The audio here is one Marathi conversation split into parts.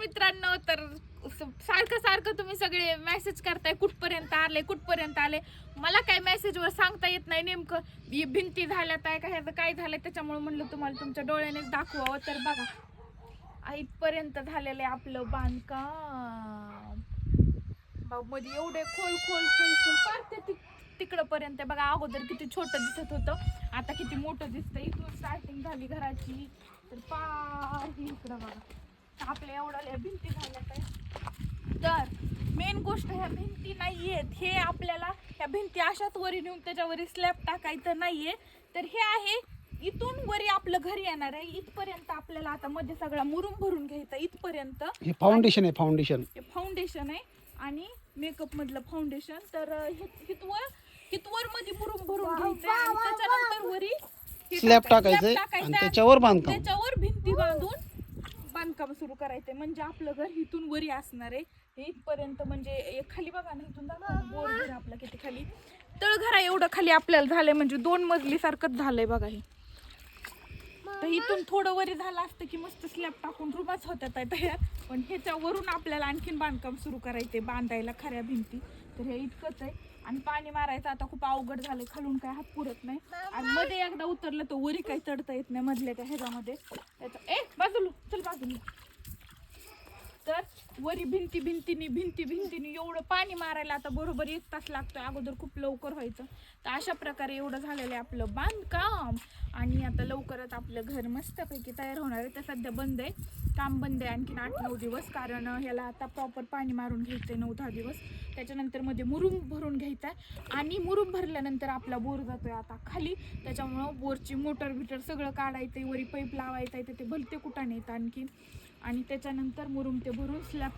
मित्रांनो तर सारखं सारखं तुम्ही सगळे मेसेज करताय कुठपर्यंत आले कुठपर्यंत आले? मला काय मेसेजवर सांगता येत नाही नेमकं. ही भिंती झाल्यात आहे का ह्याचं काय झालं त्याच्यामुळे म्हणलं तुम्हाला तुमच्या डोळ्यानेच दाखवावं तर बघा. इथपर्यंत झालेलं आहे आपलं बांधकाम. बाबमध्ये एवढे खोल खोल खोल खोल पार ते तिकडं पर्यंत बघा अगोदर किती छोटं दिसत होतं आता किती मोठं दिसतं इथून स्टार्टिंग झाली घराची. तर पार इकडं बघा. आपल्या एवढ्या भिंती झाल्या काय? तर मेन गोष्ट ह्या भिंती नाही आहेत हे आपल्याला ह्या भिंती अशाच वरी नेऊन त्याच्यावर स्लॅब टाकायचं नाहीये. तर हे आहे इथून वरी आपलं घर येणार आहे. इथपर्यंत आपल्याला आता मध्ये सगळा मुरुम भरून घ्यायचा इथपर्यंत. हे फाउंडेशन आहे फाउंडेशन हे फाउंडेशन आहे आणि मेकअप मधलं फाउंडेशन तर हे- हितवर हितवर मध्ये मुरुम भरून घ्यायचंय आणि त्याच्यानंतर वरी हे स्लॅब टाकायचं- टाकायचंय आणि त्याच्यावर बांधकाम. बांधकाम सुरू करायचंय. म्हणजे आपलं घर इथून वरी असणार आहे. हे इथपर्यंत म्हणजे एक खाली बघा ना इथून बोर घर आपला किती खाली. तळघरा एवढं खाली आपल्याला झालंय. म्हणजे दोन मजली सारखंच झालंय बघा हे. तर इथून थोडं वरी झालं असतं की मस्त स्लॅब टाकून रुमाच होत्या आहे तयार पण ह्याच्यावरून आपल्याला आणखीन बांधकाम सुरू करायचंय. बांधायला खऱ्या भिंती. तर हे इतकंच आहे. आणि पाणी मारायचं आता खूप अवघड झालंय. खालून काय हात पुरत नाही. आणि मध्ये एकदा उतरलं तर वरी काही चढता येत नाही मधल्या त्या ह्याच्यामध्ये. त्याचं ए बाजूला. चल बाजूला तर वरी भिंती भिंतीनी भिंती भिंतीनी एवढं पाणी मारायला आता बरोबर एक तास लागतोय. अगोदर खूप लवकर व्हायचं. तर अशा प्रकारे एवढं झालेलं आहे आपलं बांधकाम. आणि आता लवकरच आपलं घर मस्तपैकी तयार होणार आहे. ते सध्या बंद आहे. काम बंद आहे. आणखीन आठ नऊ दिवस कारण ह्याला आता प्रॉपर पाणी मारून घ्यायचं आहे नऊ दहा दिवस. त्याच्यानंतरमध्ये मुरुम भरून घ्यायचा आहे. आणि मुरुम भरल्यानंतर आपला बोर जातोय आता खाली. त्याच्यामुळं बोरची मोटर बिटर सगळं काढायचं आहे वरी पाईप लावायचं आहे. ते भलते कुठं येतं आणखीन. आणि त्याच्यानंतर मुरुम ते भरून स्लॅब.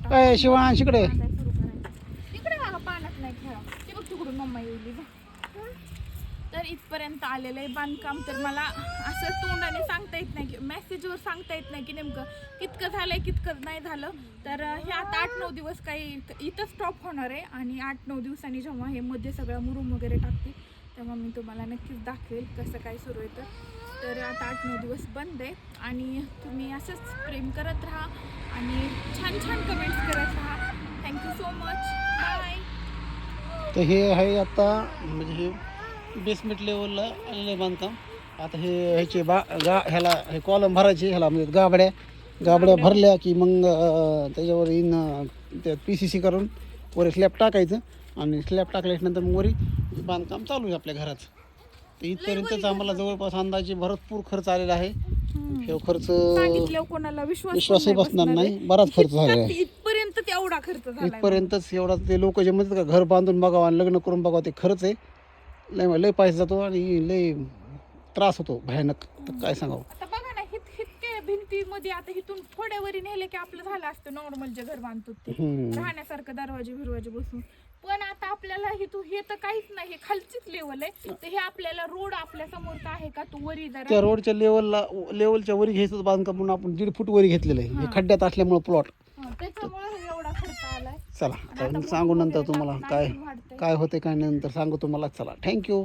सुरू करायचं. तिकडे बघा पाण्यात नाही खेळा. ते बघ तिकडून मम्मा येईल. तर इथपर्यंत आलेलं आहे बांधकाम. तर मला असं तोंडाने सांगता येत नाही की मेसेजवर सांगता येत नाही की नेमकं कितकं झालंय कितकं नाही झालं. तर अं, हे आता आठ नऊ दिवस काही इथं स्टॉप होणार आहे. आणि आठ नऊ दिवसांनी जेव्हा हे मध्ये सगळं मुरुम वगैरे टाकतील तेव्हा मी तुम्हाला नक्कीच दाखवेल कसं काय सुरू आहे तर. आता आठ नऊ दिवस बंद आहे आणि तुम्ही असंच प्रेम करत राहा आणि छान छान कमेंट्स करत राहा. थँक्यू सो मच बाय तर हे आहे आता म्हणजे हे बेसमेंट लेवलला आलेलं आहे बांधकाम. आता हे ह्याचे बा गा ह्याला हे कॉलम भरायचे ह्याला म्हणजे गाबड्या गाबड्या भरल्या की मग त्याच्यावर इन त्या पी सी सी करून वर स्लॅब टाकायचं. आणि स्लॅब टाकल्यानंतर मग वरी बांधकाम चालू आहे आपल्या घरात तर इथपर्यंतच आम्हाला जवळपास अंदाजे भरपूर खर्च आलेला आहे. हे खर्च सांगितल्यावर कोणाला विश्वास विश्वासही बसणार नाही. बराच खर्च झालेला आहे. इथपर्यंत तेवढा खर्च झाला इथपर्यंतच एवढा ते लोक जे म्हणतात का घर बांधून बघावं आणि लग्न करून बघावं ते खरंच आहे. लय लय पैसा जातो आणि लय त्रास होतो. भयानक. तर काय सांगावं? आता बघा ना हित हितके भिंतीमध्ये आता इथून थोड्या वरी नेले की आपलं झालं असतं नॉर्मल जे घर बांधतो ते. हम्म. राहण्यासारखं दरवाजे बिरवाजे बसून. पण आता आपल्याला हे तू हे तर काहीच नाही हे खालचीच लेवल आहे. तर हे आपल्याला रोड आपल्या समोरचा आहे का? तू वरी त्या जरा रोडच्या लेवलला लेवलच्या वरी घ्यायचं बांधकाम म्हणून आपण दीड फूट वरी घेतलेलं आहे. हे खड्ड्यात असल्यामुळे प्लॉट त्याच्यामुळे एवढा खर्च आलाय. चला आणि आता तर सांगू नंतर तुम्हाला काय. काय होते काय नाही नंतर सांगू तुम्हाला. चला थँक्यू